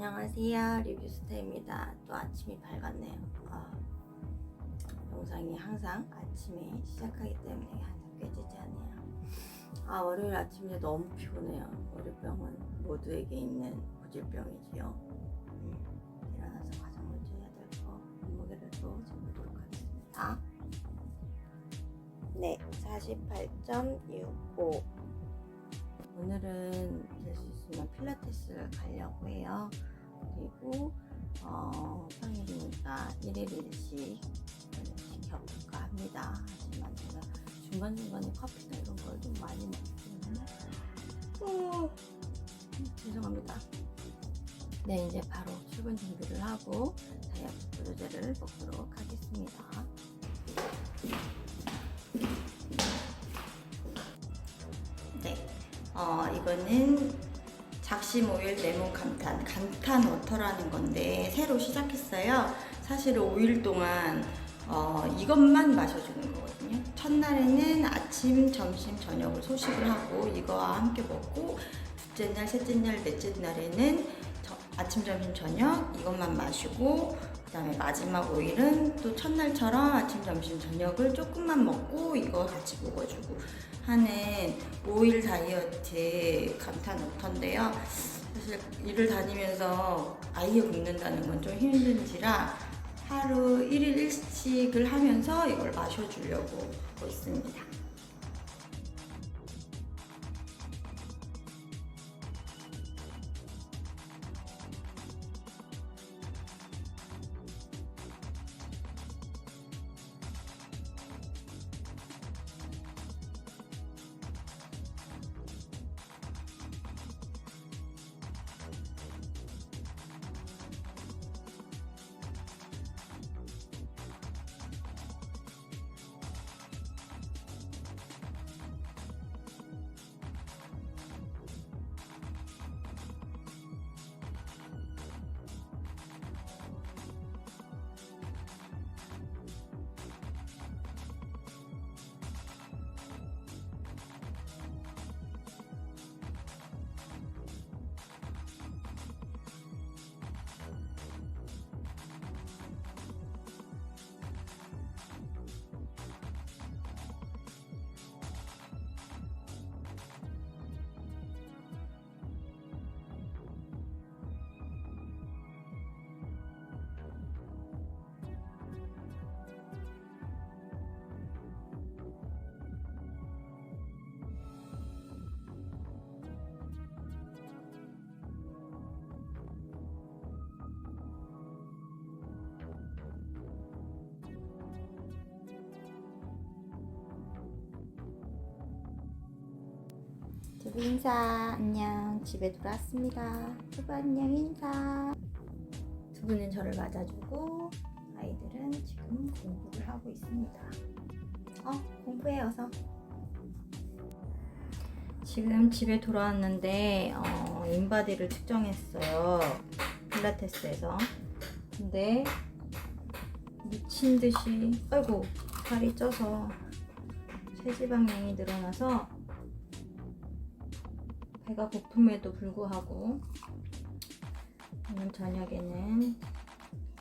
안녕하세요. 리뷰스타입니다. 또 아침이 밝았네요. 아, 영상이 항상 아침에 시작하기 때문에 항상 깨지지 않네요. 아 월요일 아침에 너무 피곤해요. 월요병은 모두에게 있는 고질병이지요. 음, 일어나서 가장 먼저 해야 될 거 몸무게를 또 재보도록 하겠습니다. 네 48.65 오늘은 될 수 있으면 필라테스를 가려고 해요. 그리고 어, 평일이니까 1일 1씩 시켜볼까 합니다. 하지만 제가 중간중간에 커피나 이런 걸 좀 많이 먹기 때문에 어, 죄송합니다. 네, 이제 바로 출근 준비를 하고 다이어트 보조제를 먹도록 하겠습니다. 네, 어, 이거는 작심 오일 레몬 감탄, 감탄 워터라는 건데 새로 시작했어요. 사실은 5일 동안 어, 이것만 마셔주는 거거든요. 첫날에는 아침, 점심, 저녁을 소식을 하고 이거와 함께 먹고 둘째 날, 셋째 날, 넷째 날에는 저- 아침, 점심, 저녁 이것만 마시고 그다음에 마지막 5일은 또 첫날처럼 아침, 점심, 저녁을 조금만 먹고 이거 같이 먹어주고 하는 5일 다이어트 감탄 워터인데요. 사실 일을 다니면서 아예 굶는다는 건 좀 힘든지라 하루 1일 1씩을 하면서 이걸 마셔주려고 하고 있습니다. 인사. 안녕. 집에 돌아왔습니다. 두부 안녕 인사. 두부는 저를 맞아주고 아이들은 지금 공부를 하고 있습니다. 어 공부해 어서. 지금 집에 돌아왔는데 어, 인바디를 측정했어요. 필라테스에서. 근데 미친 듯이 아이고 살이 쪄서 체지방량이 늘어나서 배가 고픔에도 불구하고 오늘 저녁에는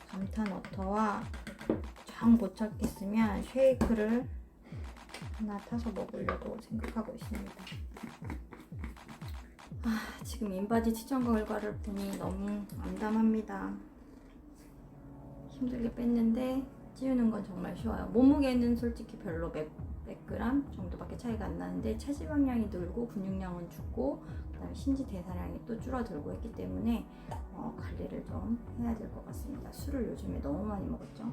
감탄 워터와 정 못 찾겠으면 쉐이크를 하나 타서 먹으려고 생각하고 있습니다. 아, 지금 인바디 측정 결과를 보니 너무 암담합니다. 힘들게 뺐는데 찌우는 건 정말 쉬워요. 몸무게는 솔직히 별로 100, 100g 정도밖에 차이가 안 나는데 체지방량이 늘고 근육량은 죽고 그다음에 신지 대사량이 또 줄어들고 했기 때문에 어, 관리를 좀 해야 될 것 같습니다. 술을 요즘에 너무 많이 먹었죠.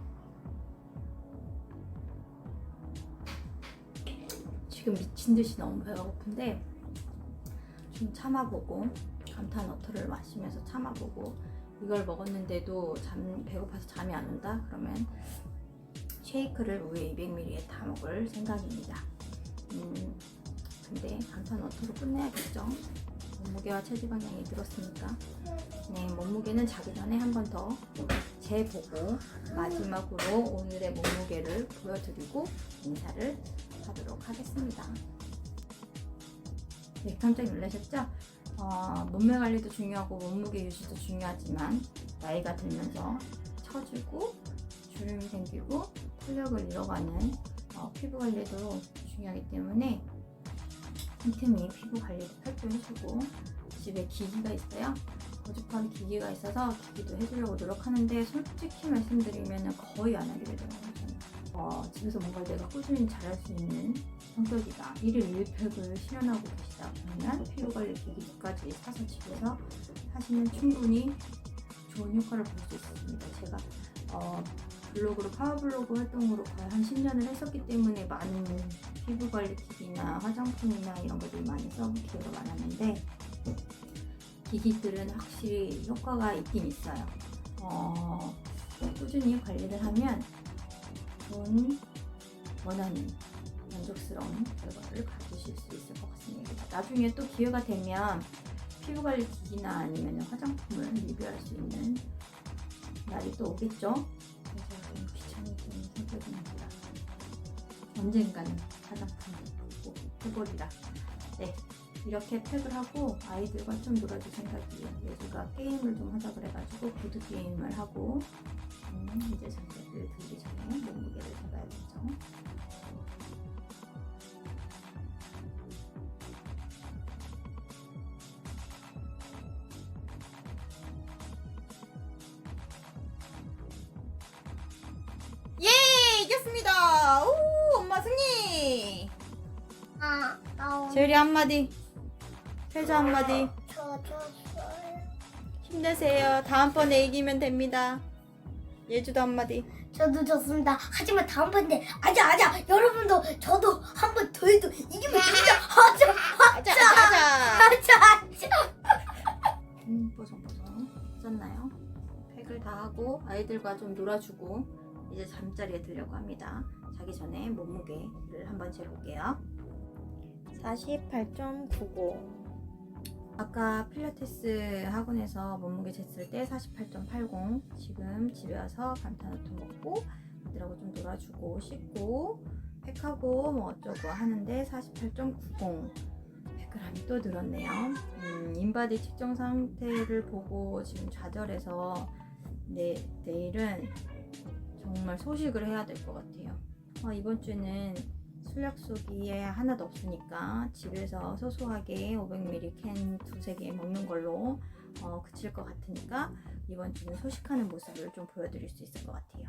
지금 미친 듯이 너무 배가 고픈데 좀 참아보고 감탄 워터를 마시면서 참아보고 이걸 먹었는데도 잠 배고파서 잠이 안 온다 그러면 쉐이크를 우유 200ml에 다 먹을 생각입니다. 음, 근데 감탄 워터로 끝내야겠죠. 몸무게와 체지방량이 늘었으니까. 네, 몸무게는 자기 전에 한 번 더 재보고 마지막으로 오늘의 몸무게를 보여드리고 인사를 하도록 하겠습니다. 네, 깜짝 놀라셨죠? 어, 몸매 관리도 중요하고 몸무게 유지도 중요하지만 나이가 들면서 처지고 주름이 생기고 탄력을 잃어가는 어, 피부 관리도 중요하기 때문에 틈틈이 피부 관리도 살펴주시고 집에 기기가 있어요. 고집한 기기가 있어서 기기도 해주려고 노력하는데 솔직히 말씀드리면 거의 안 하게 되더라고요. 어, 집에서 뭔가 내가 꾸준히 잘할 수 있는 성격이다. 일일 일팩을 실현하고 계시다 그러면 피부 관리 기기까지 사서 집에서 하시면 충분히 좋은 효과를 볼 수 있습니다. 제가 어, 블로그로 파워블로그 활동으로 거의 한 10년을 했었기 때문에 많은 피부 관리 기기나 화장품이나 이런 것들 많이 써본 기회가 많았는데 기기들은 확실히 효과가 있긴 있어요. 어, 꾸준히 관리를 하면 좋은 원하는 만족스러운 결과를 가지실 수 있을 것 같습니다. 나중에 또 기회가 되면 피부 관리 기기나 아니면 화장품을 리뷰할 수 있는 날이 또 오겠죠. 성격입니다. 언젠가는 화장품을 꼭 해보리라. 네. 이렇게 팩을 하고 아이들과 좀 놀아줄 생각이에요. 예주가 게임을 좀 하자 그래가지고 보드 게임을 하고 음, 이제 잠자리를 들기 전에 몸무게를 잡아야겠죠. 이겼습니다. 오, 엄마 승리. 아, 나 오늘 재율이 한마디. 태주 한마디. 젖었어요. 힘내세요. 다음번에 이기면 됩니다. 예주도 한마디. 저도 졌습니다. 하지만 다음번에 아자 아자 여러분도 저도 한 번 더 해도 이기면 됩니다. 아자 아자, 아자, 아자. 아자. 음, 뽀송뽀송. 썼나요? 팩을 다 하고 아이들과 좀 놀아주고 이제 잠자리에 들려고 합니다. 자기 전에 몸무게를 한번 재볼게요. 48.99. 아까 필라테스 학원에서 몸무게 쟀을 때 48.80. 지금 집에 와서 감탄호통 먹고 아이들하고 좀 놀아주고 씻고 팩하고 뭐 어쩌고 하는데 48.90. 100g이 또 늘었네요. 음, 인바디 측정 상태를 보고 지금 좌절해서 내, 내일은 정말 소식을 해야 될 것 같아요. 아, 이번 주는 술 약속이 하나도 없으니까 집에서 소소하게 500ml 캔 두세 개 먹는 걸로 어, 그칠 것 같으니까 이번 주는 소식하는 모습을 좀 보여드릴 수 있을 것 같아요.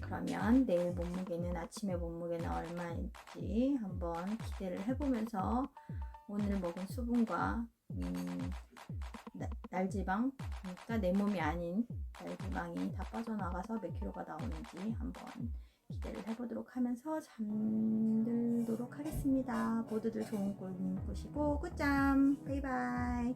그러면 내일 몸무게는 아침에 몸무게는 얼마인지 한번 기대를 해보면서 오늘 먹은 수분과 음, 나- 날지방 그러니까 내 몸이 아닌 날지방이 다 빠져나가서 몇 킬로가 나오는지 한번 기대를 해보도록 하면서 잠들도록 하겠습니다. 모두들 좋은 꿈 꾸시고 굿잠 바이바이